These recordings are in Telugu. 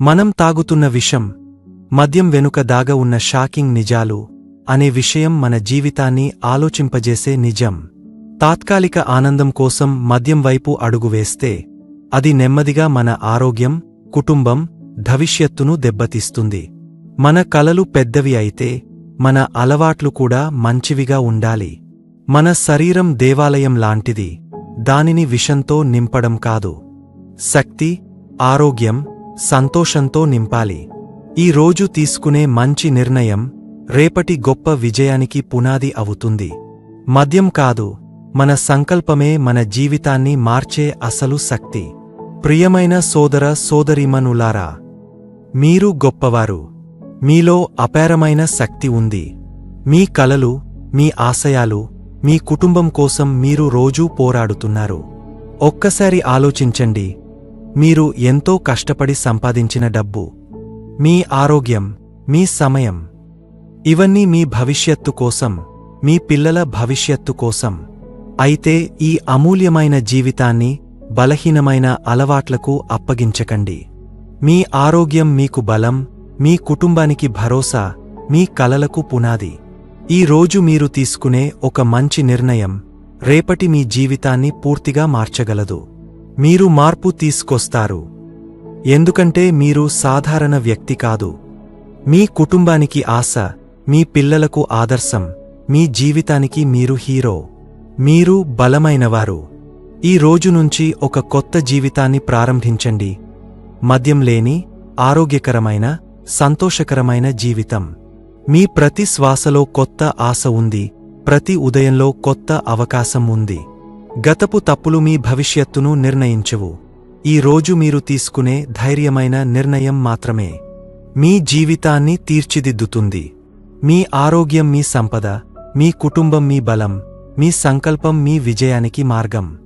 మనం తాగుతున్న విషం మద్యం వెనుక దాగ ఉన్న షాకింగ్ నిజాలు అనే విషయం మన జీవితాన్ని ఆలోచింపజేసే నిజం. తాత్కాలిక ఆనందం కోసం మద్యం వైపు అడుగు వేస్తే అది నెమ్మదిగా మన ఆరోగ్యం కుటుంబం భవిష్యత్తును దెబ్బతీస్తుంది. మన కలలు పెద్దవి అయితే మన అలవాట్లు కూడా మంచివిగా ఉండాలి. మన శరీరం దేవాలయం లాంటిది దానిని విషంతో నింపడం కాదు. శక్తి ఆరోగ్యం సంతోషంతో నింపాలి. ఈ రోజు తీసుకునే మంచి నిర్ణయం రేపటి గొప్ప విజయానికి పునాది అవుతుంది. మద్యం కాదు మన సంకల్పమే మన జీవితాన్ని మార్చే అసలు శక్తి. ప్రియమైన సోదర సోదరిమనులారా మీరు గొప్పవారు. మీలో అపారమైన శక్తి ఉంది. మీ కలలు మీ ఆశయాలు మీ కుటుంబం కోసం మీరు రోజూ పోరాడుతున్నారు. ఒక్కసారి ఆలోచించండి మీరు ఎంతో కష్టపడి సంపాదించిన డబ్బు మీ ఆరోగ్యం మీ సమయం ఇవన్నీ మీ భవిష్యత్తు కోసం మీ పిల్లల భవిష్యత్తు కోసం. అయితే ఈ అమూల్యమైన జీవితాన్ని బలహీనమైన అలవాట్లకు అప్పగించకండి. మీ ఆరోగ్యం మీకు బలం మీ కుటుంబానికి భరోసా మీ కలలకు పునాది. ఈ రోజు మీరు తీసుకునే ఒక మంచి నిర్ణయం రేపటి మీ జీవితాన్ని పూర్తిగా మార్చగలదు. మీరు మార్పు తీసుకొస్తారు. ఎందుకంటే మీరు సాధారణ వ్యక్తి కాదు. మీ కుటుంబానికి ఆశ మీ పిల్లలకు ఆదర్శం మీ జీవితానికి మీరు హీరో. మీరు బలమైనవారు. ఈ రోజు నుంచి ఒక కొత్త జీవితాన్ని ప్రారంభించండి. మద్యం లేని ఆరోగ్యకరమైన సంతోషకరమైన జీవితం. మీ ప్రతి శ్వాసలో కొత్త ఆశ ఉంది. ప్రతి ఉదయంలో కొత్త అవకాశం ఉంది. గతపు తప్పులు మీ భవిష్యత్తును నిర్ణయించవు. ఈ రోజు మీరు తీసుకునే ధైర్యమైన నిర్ణయం మాత్రమే. మీ జీవితాన్ని తీర్చిదిద్దుతుంది. మీ ఆరోగ్యం మీ సంపద మీ కుటుంబం మీ బలం మీ సంకల్పం మీ విజయానికి మార్గం.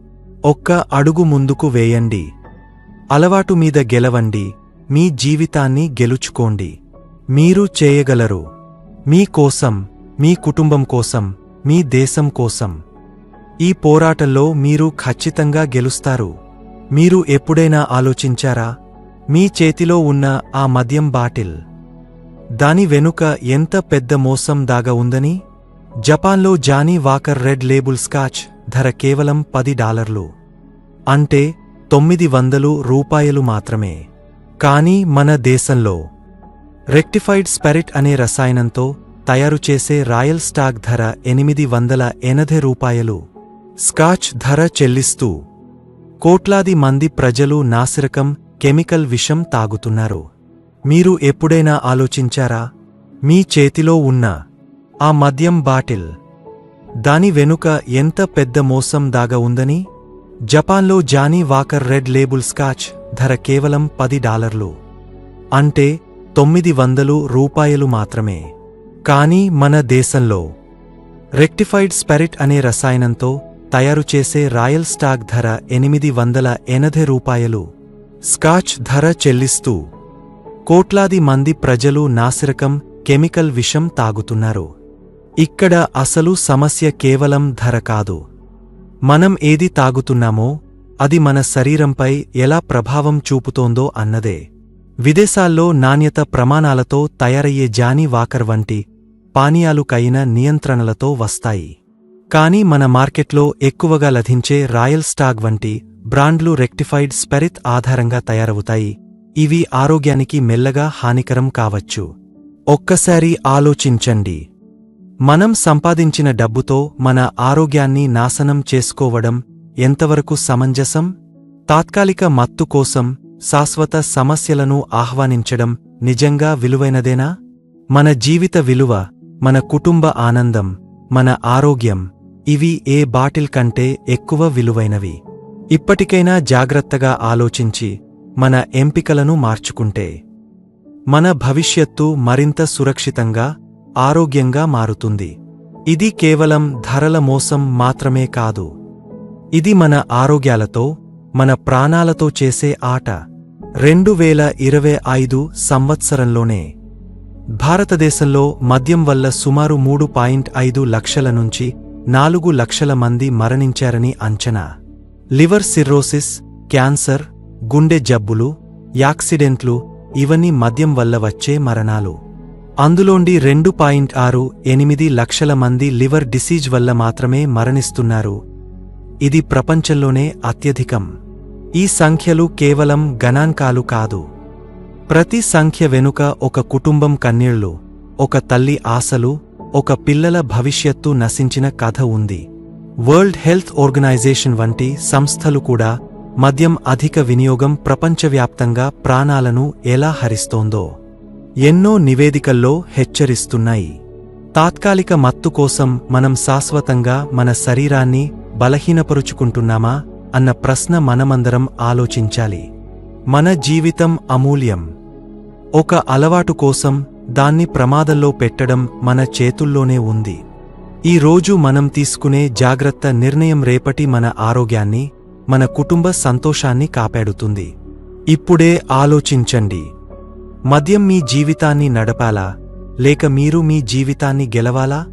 ఒక్క అడుగు ముందుకు వేయండి. అలవాటు మీద గెలవండి. మీ జీవితాన్ని గెలుచుకోండి. మీరు చేయగలరు. మీ కోసం మీ కుటుంబం కోసం మీ దేశం కోసం. ఈ పోరాటంలో మీరు ఖచ్చితంగా గెలుస్తారు. మీరు ఎప్పుడైనా ఆలోచించారా? మీ చేతిలో ఉన్న ఆ మద్యం బాటిల్. దాని వెనుక ఎంత పెద్ద మోసం దాగా ఉందని? జపాన్లో Johnnie Walker Red Label scotch ధర కేవలం పది డాలర్లు. అంటే తొమ్మిది వందలు రూపాయలు మాత్రమే. కానీ మన దేశంలో రెక్టిఫైడ్ స్పెరిట్ అనే రసాయనంతో తయారు చేసే రాయల్ స్టాక్ ధర ఎనిమిది వందల ఎనభై రూపాయలు. స్కాచ్ ధర చెల్లిస్తూ కోట్లాది మంది ప్రజలు నాసిరకం కెమికల్ విషం తాగుతున్నారు. మీరు ఎప్పుడైనా ఆలోచించారా? మీ చేతిలో ఉన్న ఆ మద్యం బాటిల్ దాని వెనుక ఎంత పెద్ద మోసం దాగా ఉందని? జపాన్లో Johnnie Walker Red Label scotch ధర కేవలం పది డాలర్లు. అంటే తొమ్మిది వందలు రూపాయలు మాత్రమే. కానీ మన దేశంలో రెక్టిఫైడ్ స్పెరిట్ అనే రసాయనంతో తయారు చేసే రాయల్ స్టాక్ ధర ఎనిమిది వందల ఎనభై రూపాయలు. స్కాచ్ ధర చెల్లిస్తూ కోట్లాది మంది ప్రజలు నాసిరకం కెమికల్ విషం తాగుతున్నారు. ఇక్కడ అసలు సమస్య కేవలం ధర కాదు. మనం ఏది తాగుతున్నామో అది మన శరీరంపై ఎలా ప్రభావం చూపుతోందో అన్నదే. విదేశాల్లో నాణ్యత ప్రమాణాలతో తయారయ్యే జానీ వాకర్ వంటి పానీయాలుకైన నియంత్రణలతో వస్తాయి. కానీ మన మార్కెట్లో ఎక్కువగా లభించే రాయల్ స్టాగ్ వంటి బ్రాండ్లు రెక్టిఫైడ్ స్పెరిత్ ఆధారంగా తయారవుతాయి. ఇవి ఆరోగ్యానికి మెల్లగా హానికరం కావచ్చు. ఒక్కసారి ఆలోచించండి. మనం సంపాదించిన డబ్బుతో మన ఆరోగ్యాన్ని నాశనం చేసుకోవడం ఎంతవరకు సమంజసం? తాత్కాలిక మత్తు కోసం శాశ్వత సమస్యలను ఆహ్వానించడం నిజంగా విలువైనదేనా? మన జీవిత విలువ మన కుటుంబ ఆనందం మన ఆరోగ్యం ఇవి ఏ బాటిల్ కంటే ఎక్కువ విలువైనవి? ఇప్పటికైనా జాగ్రత్తగా ఆలోచించి మన ఎంపికలను మార్చుకుంటే మన భవిష్యత్తు మరింత సురక్షితంగా ఆరోగ్యంగా మారుతుంది. ఇది కేవలం ధరల మోసం మాత్రమే కాదు. ఇది మన ఆరోగ్యాలతో మన ప్రాణాలతో చేసే ఆట. రెండు వేల ఇరవై ఐదు సంవత్సరంలోనే భారతదేశంలో మద్యం వల్ల సుమారు మూడు పాయింట్ ఐదు లక్షల నుంచి నాలుగు లక్షల మంది మరణించారని అంచనా. లివర్ సిర్రోసిస్ క్యాన్సర్ గుండె జబ్బులు యాక్సిడెంట్లు ఇవన్నీ మద్యం వల్ల వచ్చే మరణాలు. అందులోండి రెండు పాయింట్ ఆరు ఎనిమిది లక్షల మంది లివర్ డిసీజ్ వల్ల మాత్రమే మరణిస్తున్నారు. ఇది ప్రపంచంలోనే అత్యధికం. ఈ సంఖ్యలు కేవలం గణాంకాలు కాదు. ప్రతి సంఖ్య వెనుక ఒక కుటుంబం కన్నీళ్ళు ఒక తల్లి ఆశలు ఒక పిల్లల భవిష్యత్తు నశించిన కథ ఉంది. వరల్డ్ హెల్త్ ఆర్గనైజేషన్ వంటి సంస్థలు కూడా మద్యం అధిక వినియోగం ప్రపంచవ్యాప్తంగా ప్రాణాలను ఎలా హరిస్తోందో ఎన్నో నివేదికల్లో హెచ్చరిస్తున్నాయి. తాత్కాలిక మత్తు కోసం మనం శాశ్వతంగా మన శరీరాన్ని బలహీనపరుచుకుంటున్నామా అన్న ప్రశ్న మనమందరం ఆలోచించాలి. మన జీవితం అమూల్యం. ఒక అలవాటు కోసం దాన్ని ప్రమాదంలో పెట్టడం మన చేతుల్లోనే ఉంది. ఈ రోజు మనం తీసుకునే జాగ్రత్త నిర్ణయం రేపటి మన ఆరోగ్యాన్ని మన కుటుంబ సంతోషాన్ని కాపాడుతుంది. ఇప్పుడే ఆలోచించండి. మద్యం మీ జీవితాన్ని నడపాలా? లేక మీరు మీ జీవితాన్ని గెలవాలా?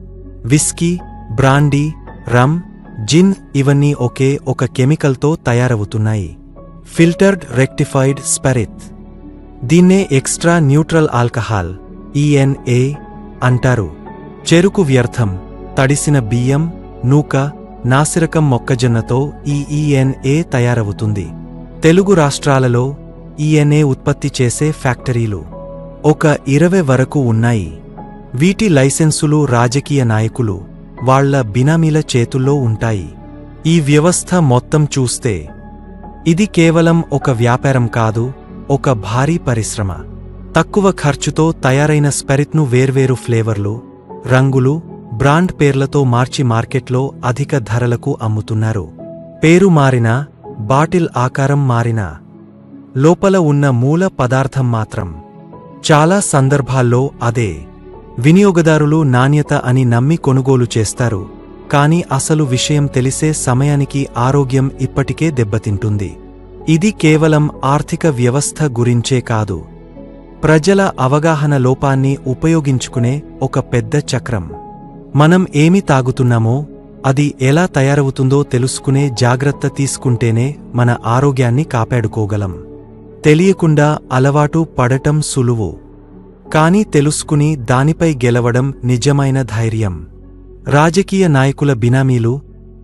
విస్కీ బ్రాండీ రమ్ జిన్ ఇవన్నీ ఒకే ఒక కెమికల్తో తయారవుతున్నాయి. Filtered rectified spirit. దీన్నే ఎక్స్ట్రా న్యూట్రల్ ఆల్కహాల్ ఈఎన్ఏ అంటారు. చెరుకు వ్యర్థం తడిసిన బియ్యం నూక నాసిరకం మొక్కజొన్నతో ఈ ఈఎన్ఏ తయారవుతుంది. తెలుగు రాష్ట్రాలలో ఈఎన్ఏ ఉత్పత్తి చేసే ఫ్యాక్టరీలు ఒక ఇరవై వరకు ఉన్నాయి. వీటి లైసెన్సులు రాజకీయ నాయకులు వాళ్ళ బినామీల చేతుల్లో ఉంటాయి. ఈ వ్యవస్థ మొత్తం చూస్తే ఇది కేవలం ఒక వ్యాపారం కాదు ఒక భారీ పరిశ్రమ. తక్కువ ఖర్చుతో తయారైన స్పెరిట్ను వేర్వేరు ఫ్లేవర్లు రంగులు బ్రాండ్ పేర్లతో మార్చి మార్కెట్లో అధిక ధరలకు అమ్ముతున్నారు. పేరు మారినా బాటిల్ ఆకారం మారినా లోపల ఉన్న మూల పదార్థం మాత్రం. చాలా సందర్భాల్లో అదే. వినియోగదారులు నాణ్యత అని నమ్మి కొనుగోలు చేస్తారు. కాని అసలు విషయం తెలిసే సమయానికి ఆరోగ్యం ఇప్పటికే దెబ్బతింటుంది. ఇది కేవలం ఆర్థిక వ్యవస్థ గురించే కాదు. ప్రజల అవగాహన లోపాన్ని ఉపయోగించుకునే ఒక పెద్ద చక్రం. మనం ఏమి తాగుతున్నామో అది ఎలా తయారవుతుందో తెలుసుకునే జాగ్రత్త తీసుకుంటేనే మన ఆరోగ్యాన్ని కాపాడుకోగలం. తెలియకుండా అలవాటు పడటం సులువు. కాని తెలుసుకుని దానిపై గెలవడం నిజమైన ధైర్యం. రాజకీయ నాయకుల బినామీలు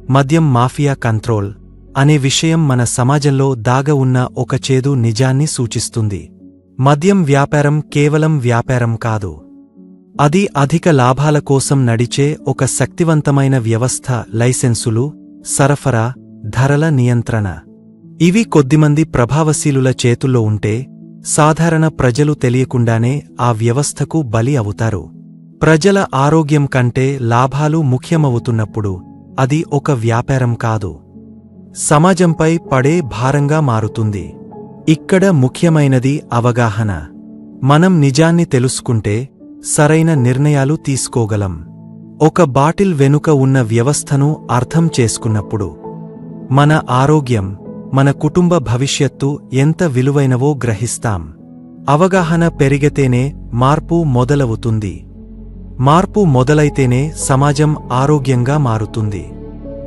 మద్యం మాఫియా కంట్రోల్ అనే విషయం మన సమాజంలో దాగ ఉన్న ఒక చేదు నిజాన్ని సూచిస్తుంది. మద్యం వ్యాపారం కేవలం వ్యాపారం కాదు. అది అధిక లాభాల కోసం నడిచే ఒక శక్తివంతమైన వ్యవస్థ లైసెన్సులు సరఫరా ధరల నియంత్రణ. ఇవి కొద్దిమంది ప్రభావశీలుల చేతుల్లో ఉంటే సాధారణ ప్రజలు తెలియకుండానే ఆ వ్యవస్థకు బలి అవుతారు. ప్రజల ఆరోగ్యం కంటే లాభాలు ముఖ్యమవుతున్నప్పుడు అది ఒక వ్యాపారం కాదు. సమాజంపై పడే భారంగా మారుతుంది. ఇక్కడ ముఖ్యమైనది అవగాహన. మనం నిజాన్ని తెలుసుకుంటే సరైన నిర్ణయాలు తీసుకోగలం. ఒక బాటిల్ వెనుక ఉన్న వ్యవస్థను అర్థం చేసుకున్నప్పుడు మన ఆరోగ్యం మన కుటుంబ భవిష్యత్తు ఎంత విలువైనవో గ్రహిస్తాం. అవగాహన పెరిగితేనే మార్పు మొదలవుతుంది. మార్పు మొదలైతేనే సమాజం ఆరోగ్యంగా మారుతుంది.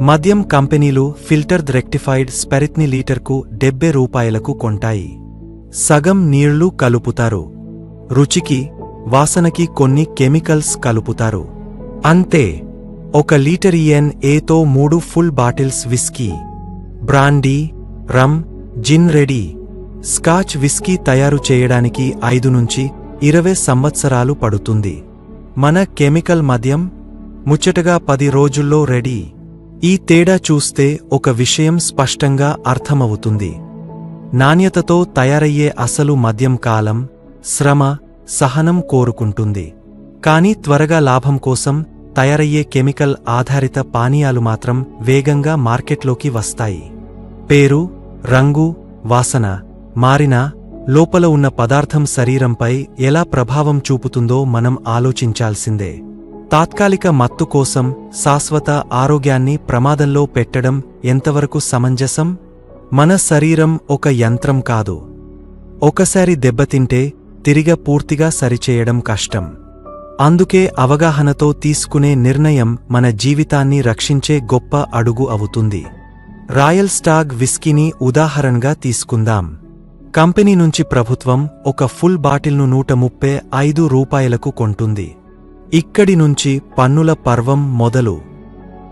మద్యం కంపెనీలు ఫిల్టర్డ్ రెక్టిఫైడ్ స్పెరిత్ని లీటర్కు డెబ్బై రూపాయలకు కొంటాయి. సగం నీళ్ళు కలుపుతారు. రుచికి వాసనకి కొన్ని కెమికల్స్ కలుపుతారు. అంతే. ఒక లీటర్ ఏతో మూడు full bottles whisky brandy rum gin ready. Scotch whisky తయారు చేయడానికి ఐదు నుంచి ఇరవై సంవత్సరాలు పడుతుంది. మన కెమికల్ మద్యం ముచ్చటగా పది రోజుల్లో రెడీ. ఈ తేడా చూస్తే ఒక విషయం స్పష్టంగా అర్థమవుతుంది. నాణ్యతతో తయారయ్యే అసలు మద్యం కాలం శ్రమ సహనం కోరుకుంటుంది. కానీ త్వరగా లాభం కోసం తయారయ్యే కెమికల్ ఆధారిత పానీయాలు మాత్రం వేగంగా మార్కెట్లోకి వస్తాయి. పేరు రంగు వాసన మారినా లోపల ఉన్న పదార్థం శరీరంపై ఎలా ప్రభావం చూపుతుందో మనం ఆలోచించాల్సిందే. తాత్కాలిక మత్తు కోసం శాశ్వత ఆరోగ్యాన్ని ప్రమాదంలో పెట్టడం ఎంతవరకు సమంజసం? మన శరీరం ఒక యంత్రం కాదు. ఒకసారి దెబ్బతింటే తిరిగ పూర్తిగా సరిచేయడం కష్టం. అందుకే అవగాహనతో తీసుకునే నిర్ణయం మన జీవితాన్ని రక్షించే గొప్ప అడుగు అవుతుంది. రాయల్ స్టాగ్ విస్కీని ఉదాహరణగా తీసుకుందాం. కంపెనీ నుంచి ప్రభుత్వం ఒక ఫుల్ బాటిల్ను నూట ముప్పై ఐదు రూపాయలకు కొంటుంది. ఇక్కడి నుంచి పన్నుల పర్వం మొదలు.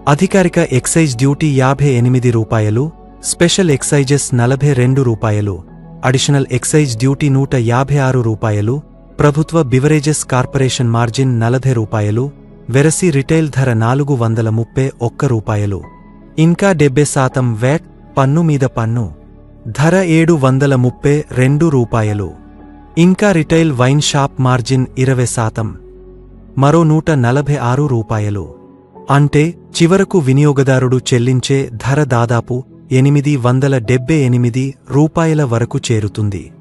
అధికారిక ఎక్సైజ్ డ్యూటీ యాభై ఎనిమిది రూపాయలు స్పెషల్ ఎక్సైజెస్ నలభై రెండు రూపాయలు అడిషనల్ ఎక్సైజ్ డ్యూటీ నూట యాభై ఆరు రూపాయలు ప్రభుత్వ బివరేజెస్ కార్పొరేషన్ మార్జిన్ నలభై రూపాయలు వెరసి రిటైల్ ధర నాలుగు వందల ముప్పై ఒక్క రూపాయలు. ఇంకా డెబ్బై శాతం వ్యాట్ పన్ను మీద పన్ను. ధర ఏడు వందల ముప్పై రెండు రూపాయలు. ఇంకా రిటైల్ వైన్ షాప్ మార్జిన్ ఇరవై శాతం. మరో నూట నలభై ఆరు రూపాయలు. అంటే చివరకు వినియోగదారుడు చెల్లించే ధర దాదాపు ఎనిమిది వందల డెబ్బై ఎనిమిది రూపాయల వరకు చేరుతుంది.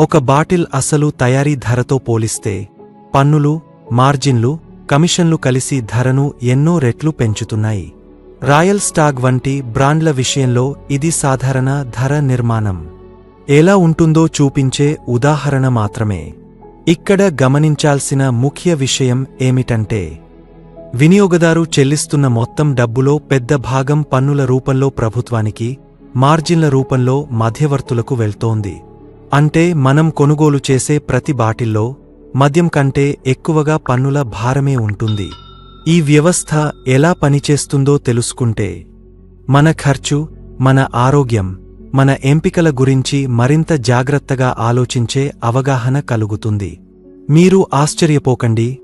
ఒక బాటిల్ అసలు తయారీ ధరతో పోలిస్తే పన్నులు మార్జిన్లు కమిషన్లు కలిసి ధరను ఎన్నో రెట్లు పెంచుతున్నాయి. రాయల్ స్టాగ్ వంటి బ్రాండ్ల విషయంలో ఇది సాధారణ ధర నిర్మాణం. ఎలా ఉంటుందో చూపించే ఉదాహరణ మాత్రమే. ఇక్కడ గమనించాల్సిన ముఖ్య విషయం ఏమిటంటే వినియోగదారు చెల్లిస్తున్న మొత్తం డబ్బులో పెద్ద భాగం పన్నుల రూపంలో ప్రభుత్వానికి మార్జిన్ల రూపంలో మధ్యవర్తులకు వెళ్తోంది. అంటే మనం కొనుగోలు చేసే ప్రతి బాటిల్లో మద్యం కంటే ఎక్కువగా పన్నుల భారమే ఉంటుంది. ఈ వ్యవస్థ ఎలా పనిచేస్తుందో తెలుసుకుంటే మన ఖర్చు మన ఆరోగ్యం మన ఎంపికల గురించి మరింత జాగ్రత్తగా ఆలోచించే అవగాహన కలుగుతుంది. మీరు ఆశ్చర్యపోకండి.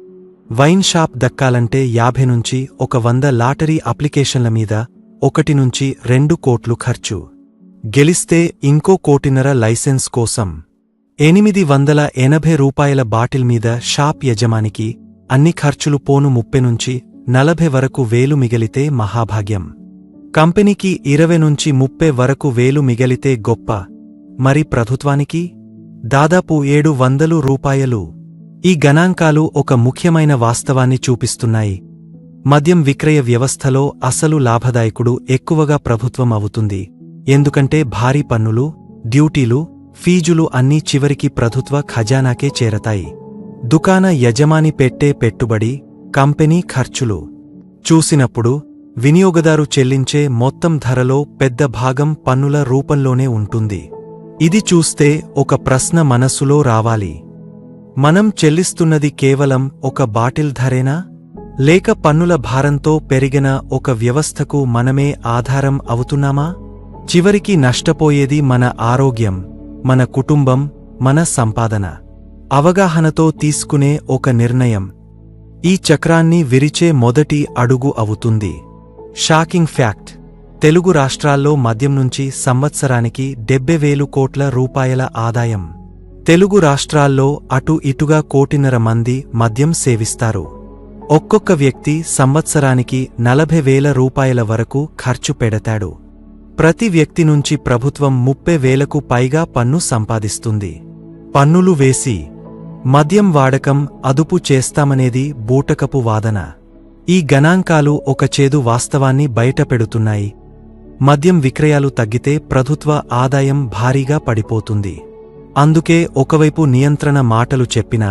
వైన్ షాప్ దక్కాలంటే యాభై నుంచి ఒక వంద లాటరీ అప్లికేషన్ల మీద ఒకటి నుంచి రెండు కోట్లు ఖర్చు. గెలిస్తే ఇంకో కోటిన్నర లైసెన్స్ కోసం. ఎనిమిది వందల ఎనభై రూపాయల బాటిల్ మీద షాప్ యజమానికి అన్ని ఖర్చులు పోను ముప్పై నుంచి నలభై వరకు వేలు మిగిలితే మహాభాగ్యం. కంపెనీకి ఇరవై నుంచి ముప్పై వరకు వేలు మిగిలితే గొప్ప. మరి ప్రభుత్వానికి? దాదాపు ఏడు వందలు రూపాయలు. ఈ గణాంకాలు ఒక ముఖ్యమైన వాస్తవాన్ని చూపిస్తున్నాయి. మద్యం విక్రయ వ్యవస్థలో అసలు లాభదాయకుడు ఎక్కువగా ప్రభుత్వం అవుతుంది. ఎందుకంటే భారీ పన్నులు డ్యూటీలు ఫీజులు అన్నీ చివరికి ప్రభుత్వ ఖజానాకే చేరతాయి. దుకాణ యజమాని పెట్టే పెట్టుబడి కంపెనీ ఖర్చులు. చూసినప్పుడు వినియోగదారు చెల్లించే మొత్తం ధరలో పెద్ద భాగం పన్నుల రూపంలోనే ఉంటుంది. ఇది చూస్తే ఒక ప్రశ్న మనస్సులో రావాలి. మనం చెల్లిస్తున్నది కేవలం ఒక బాటిల్ ధరేనా? లేక పన్నుల భారంతో పెరిగిన ఒక వ్యవస్థకు మనమే ఆధారం అవుతున్నామా? చివరికి నష్టపోయేది మన ఆరోగ్యం మన కుటుంబం మన సంపాదన. అవగాహనతో తీసుకునే ఒక నిర్ణయం. ఈ చక్రాన్ని విరిచే మొదటి అడుగు అవుతుంది. Shocking fact. తెలుగు రాష్ట్రాల్లో మద్యం నుంచి సంవత్సరానికి డెబ్బై వేలు కోట్ల రూపాయల ఆదాయం. తెలుగు రాష్ట్రాల్లో అటు ఇటుగా కోటిన్నర మంది మద్యం సేవిస్తారు. ఒక్కొక్క వ్యక్తి సంవత్సరానికి నలభై వేల రూపాయల వరకు ఖర్చు పెడతాడు. ప్రతి వ్యక్తి నుంచి ప్రభుత్వం ముప్పై వేలకు పైగా పన్ను సంపాదిస్తుంది. పన్నులు వేసి మద్యం వాడకం అదుపు చేస్తామనేది బూటకపు వాదన. ఈ గణాంకాలు ఒక చేదు వాస్తవాన్ని బయటపెడుతున్నాయి మద్యం విక్రయాలు తగ్గితే ప్రభుత్వ ఆదాయం భారీగా పడిపోతుంది. అందుకే ఒకవైపు నియంత్రణ మాటలు చెప్పినా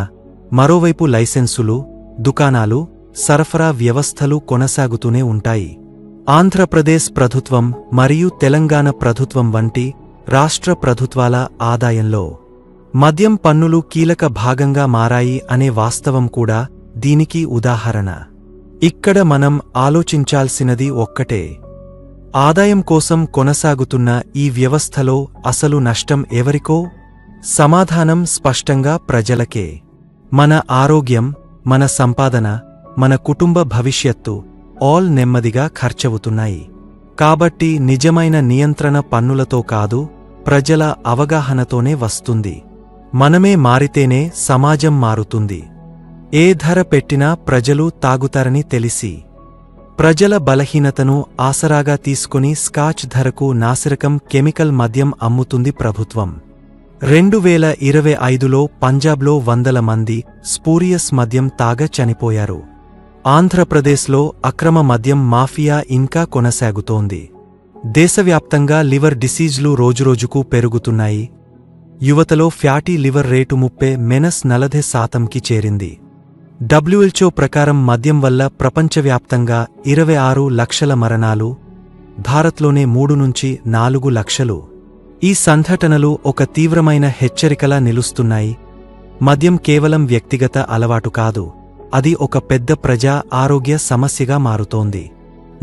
మరోవైపు లైసెన్సులు దుకాణాలు సరఫరా వ్యవస్థలు కొనసాగుతూనే ఉంటాయి. ఆంధ్రప్రదేశ్ ప్రభుత్వం మరియు తెలంగాణ ప్రభుత్వం వంటి రాష్ట్ర ప్రభుత్వాల ఆదాయంలో మద్యం పన్నులు కీలక భాగంగా మారాయి అనే వాస్తవం కూడా దీనికి ఉదాహరణ. ఇక్కడ మనం ఆలోచించాల్సినది ఒక్కటే. ఆదాయం కోసం కొనసాగుతున్న ఈ వ్యవస్థలో అసలు నష్టం ఎవరికో? సమాధానం స్పష్టంగా ప్రజలకే. మన ఆరోగ్యం మన సంపాదన మన కుటుంబ భవిష్యత్తు ఆల్ నెమ్మదిగా ఖర్చవుతున్నాయి. కాబట్టి నిజమైన నియంత్రణ పన్నులతో కాదు ప్రజల అవగాహనతోనే వస్తుంది. మనమే మారితేనే సమాజం మారుతుంది. ఏ ధర పెట్టినా ప్రజలు తాగుతారని తెలిసి ప్రజల బలహీనతను ఆసరాగా తీసుకుని స్కాచ్ ధరకు నాసిరకం కెమికల్ మద్యం అమ్ముతుంది ప్రభుత్వం. రెండు వేల ఇరవై ఐదులో పంజాబ్లో వందల మంది స్పూరియస్ మద్యం తాగ చనిపోయారు. ఆంధ్రప్రదేశ్లో అక్రమ మద్యం మాఫియా ఇంకా కొనసాగుతోంది. దేశవ్యాప్తంగా లివర్ డిసీజ్లు రోజురోజుకు పెరుగుతున్నాయి. యువతలో ఫ్యాటీ లివర్ రేటు ముప్పై మెనస్ నలభై శాతంకి చేరింది. డబ్ల్యూహెచ్ఓ ప్రకారం మద్యం వల్ల ప్రపంచవ్యాప్తంగా ఇరవై ఆరు లక్షల మరణాలు భారత్లోనే మూడు నుంచి నాలుగు లక్షలు. ఈ సంఘటనలు ఒక తీవ్రమైన హెచ్చరికలా నిలుస్తున్నాయి. మద్యం కేవలం వ్యక్తిగత అలవాటు కాదు అది ఒక పెద్ద ప్రజా ఆరోగ్య సమస్యగా మారుతోంది.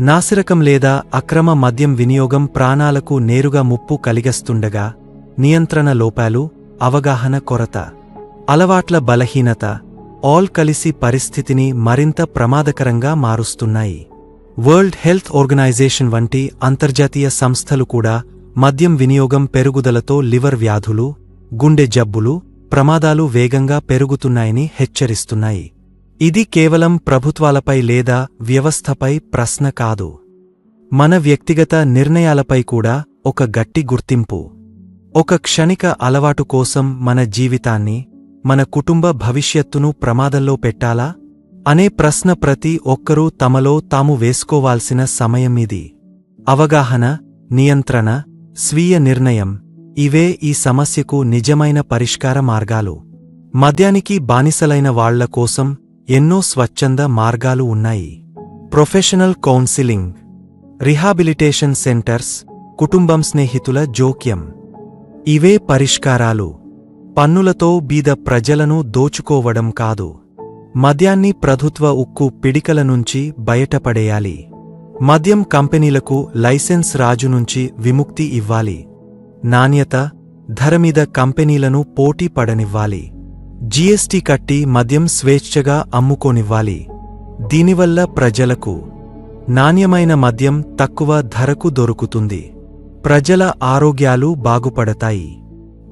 నాసిరకం లేదా అక్రమ మద్యం వినియోగం ప్రాణాలకు నేరుగా ముప్పు కలిగస్తుండగా నియంత్రణ లోపాలు అవగాహన కొరత అలవాట్ల బలహీనత ఆల్ కలిసి పరిస్థితిని మరింత ప్రమాదకరంగా మారుస్తున్నాయి. వరల్డ్ హెల్త్ ఆర్గనైజేషన్ వంటి అంతర్జాతీయ సంస్థలు కూడా మద్యం వినియోగం పెరుగుదలతో లివర్ వ్యాధులు గుండె జబ్బులు ప్రమాదాలు వేగంగా పెరుగుతున్నాయని హెచ్చరిస్తున్నాయి. ఇది కేవలం ప్రభుత్వాలపై లేదా వ్యవస్థపై ప్రశ్న కాదు. మన వ్యక్తిగత నిర్ణయాలపై కూడా ఒక గట్టి గుర్తింపు. ఒక క్షణిక అలవాటు కోసం మన జీవితాన్ని మన కుటుంబ భవిష్యత్తును ప్రమాదంలో పెట్టాలా? అనే ప్రశ్న ప్రతి ఒక్కరూ తమలో తాము వేసుకోవాల్సిన సమయం ఇది. అవగాహన నియంత్రణ స్వీయ నిర్ణయం ఇవే ఈ సమస్యకు నిజమైన పరిష్కార మార్గాలు. మద్యానికి బానిసలైన వాళ్ళ కోసం ఎన్నో స్వచ్ఛంద మార్గాలు ఉన్నాయి. ప్రొఫెషనల్ కౌన్సిలింగ్ రిహాబిలిటేషన్ సెంటర్స్ కుటుంబం స్నేహితుల జోక్యం. ఇవే పరిష్కారాలు. పన్నులతో బీద ప్రజలను దోచుకోవడం కాదు. మద్యాన్ని ప్రభుత్వ ఉక్కు పిడికల నుంచి బయటపడేయాలి. మద్యం కంపెనీలకు లైసెన్స్ రాజు నుంచి విముక్తి ఇవ్వాలి. నాణ్యత ధరమీద కంపెనీలను పోటీ పడనివ్వాలి. జీఎస్టీ కట్టి మద్యం స్వేచ్ఛగా అమ్ముకోనివ్వాలి. దీనివల్ల ప్రజలకు నాణ్యమైన మద్యం తక్కువ ధరకు దొరుకుతుంది. ప్రజల ఆరోగ్యాలు బాగుపడతాయి.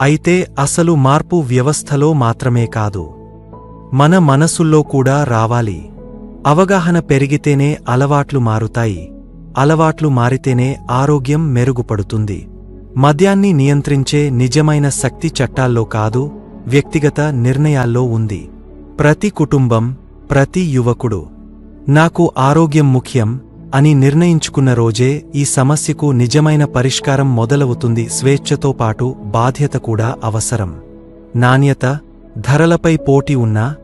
అయితే అసలు మార్పు వ్యవస్థలో మాత్రమే కాదు. మన మనసుల్లో కూడా రావాలి. అవగాహన పెరిగితేనే అలవాట్లు మారుతాయి. అలవాట్లు మారితేనే ఆరోగ్యం మెరుగుపడుతుంది. మద్యాన్ని నియంత్రించే నిజమైన శక్తి చట్టాల్లో కాదు వ్యక్తిగత నిర్ణయాల్లో ఉంది. ప్రతి కుటుంబం ప్రతి యువకుడు. నాకు ఆరోగ్యం ముఖ్యం అని నిర్ణయించుకున్న రోజే ఈ సమస్యకు నిజమైన పరిష్కారం మొదలవుతుంది స్వేచ్ఛతో పాటు బాధ్యత కూడా అవసరం. నాణ్యత ధరలపై పోటీ ఉన్నా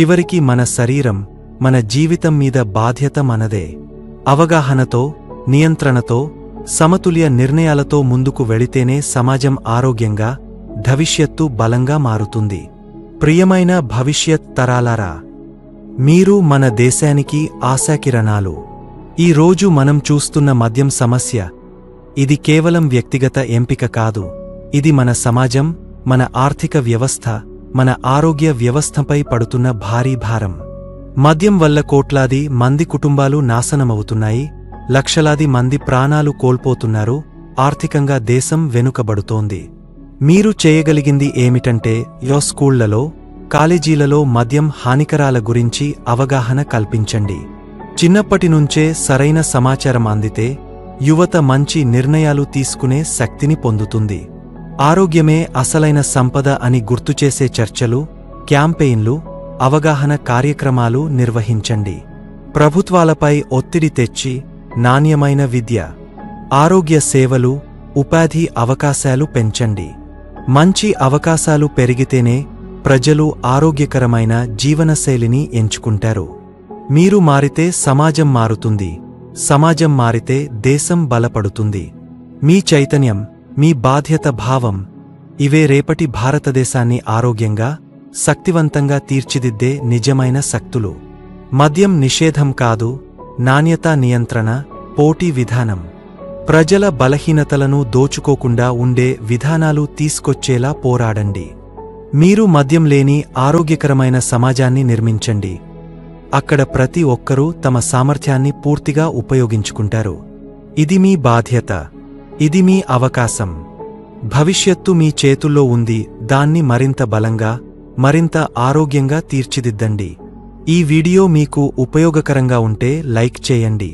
చివరికి మన శరీరం మన జీవితం మీద బాధ్యత మనదే. అవగాహనతో నియంత్రణతో సమతుల్య నిర్ణయాలతో ముందుకు వెళితేనే సమాజం ఆరోగ్యంగా భవిష్యత్తు బలంగా మారుతుంది. ప్రియమైన భవిష్యత్ తరాలారా మీరు మన దేశానికి ఆశాకిరణాలు. ఈ రోజు మనం చూస్తున్న మద్యం సమస్య ఇది కేవలం వ్యక్తిగత ఎంపిక కాదు. ఇది మన సమాజం మన ఆర్థిక వ్యవస్థ మన ఆరోగ్య వ్యవస్థపై పడుతున్న భారీ భారం. మద్యం వల్ల కోట్లాది మంది కుటుంబాలు నాశనమవుతున్నాయి లక్షలాది మంది ప్రాణాలు కోల్పోతున్నారు ఆర్థికంగా దేశం వెనుకబడుతోంది. మీరు చేయగలిగింది ఏమిటంటే యో స్కూళ్ళలో కాలేజీలలో మద్యం హానికరాల గురించి అవగాహన కల్పించండి. చిన్నప్పటి నుంచే సరైన సమాచారం అందితే యువత మంచి నిర్ణయాలు తీసుకునే శక్తిని పొందుతుంది. ఆరోగ్యమే అసలైన సంపద అని గుర్తుచేసే చర్చలు క్యాంపెయిన్లు అవగాహన కార్యక్రమాలు నిర్వహించండి. ప్రభుత్వాలపై ఒత్తిడి తెచ్చి నాణ్యమైన విద్య ఆరోగ్య సేవలు ఉపాధి అవకాశాలు పెంచండి. మంచి అవకాశాలు పెరిగితేనే ప్రజలు ఆరోగ్యకరమైన జీవనశైలిని ఎంచుకుంటారు. మీరు మారితే సమాజం మారుతుంది. సమాజం మారితే దేశం బలపడుతుంది. మీ చైతన్యం మీ బాధ్యత భావం ఇవే రేపటి భారతదేశాన్ని ఆరోగ్యంగా శక్తివంతంగా తీర్చిదిద్దే నిజమైన శక్తులు. మద్యం నిషేధం కాదు నాణ్యతా నియంత్రణ పోటీ విధానం. ప్రజల బలహీనతలను దోచుకోకుండా ఉండే విధానాలు తీసుకొచ్చేలా పోరాడండి. మీరు మద్యం లేని ఆరోగ్యకరమైన సమాజాన్ని నిర్మించండి. అక్కడ ప్రతి ఒక్కరూ తమ సామర్థ్యాన్ని పూర్తిగా ఉపయోగించుకుంటారు. ఇది మీ బాధ్యత. ఇది మీ అవకాశం. భవిష్యత్తు మీ చేతుల్లో ఉంది. దాన్ని మరింత బలంగా మరింత ఆరోగ్యంగా తీర్చిదిద్దండి. ఈ వీడియో మీకు ఉపయోగకరంగా ఉంటే లైక్ చేయండి.